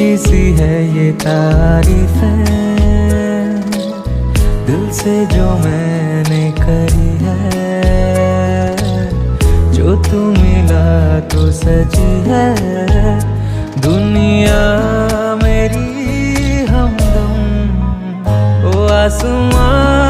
अच्छी सी है ये तारीफ़ है। दिल से जो मैंने करी है, जो तू मिला तो सच है। दुनिया मेरी हमदम, ओ आसमां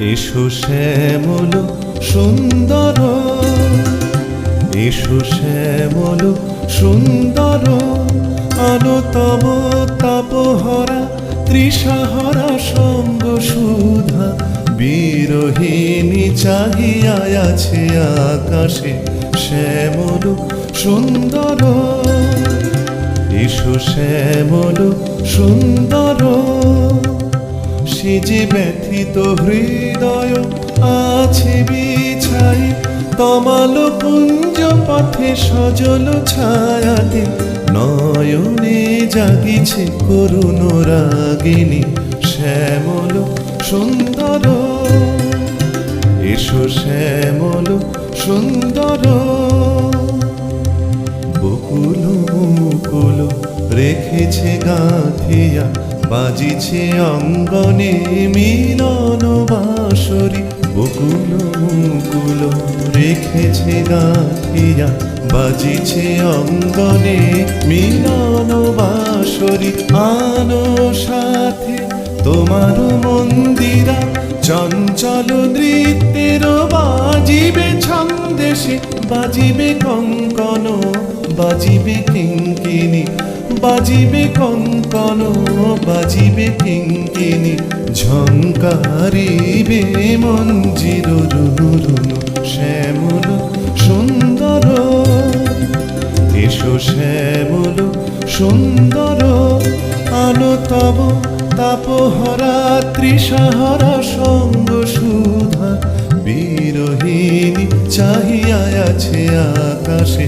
এসো শ্যামল সুন্দর। এসো শ্যামল সুন্দর। আনতম তাপহরা তৃষাহরা সঙ্গ সুধা। বিরোহিণী চাহিয়া আছে আকাশে শ্যামল সুন্দর। এসো শ্যামল সুন্দর। সে যে ব্যথিত হৃদয় আছে বিছাই তমাল কুঞ্জ পথে সজল ছায়াতে নয়নে জাগিছে করুণ রাগিনী শ্যামল সুন্দর। এসো শ্যামল সুন্দর। বকুল মুকুল রেখেছে গাঁথিয়া বাজিছে অঙ্গনে মিলন বাঁশরি, বকুল মুকুল রেখেছে গাঁথিয়া। বাজিছে অঙ্গনে মিলন বাঁশরি, আনো সাথে তোমার মন্দিরা। চঞ্চল নৃত্যের বাজিবে ছন্দেশে বাজিবে কঙ্কন বাজিবে কিঙ্কিনি বাজিবে কঙ্কন, বাজিবে কিঙ্কিনি ঝঙ্কারিবে মঞ্জির রুনু রুনু শ্যামল সুন্দর। এসো শ্যামল সুন্দর, আলো তব তাপহরা, তৃষাহরা সঙ্গ সুধা, বিরোহিণী চাহিয়া আছে আকাশে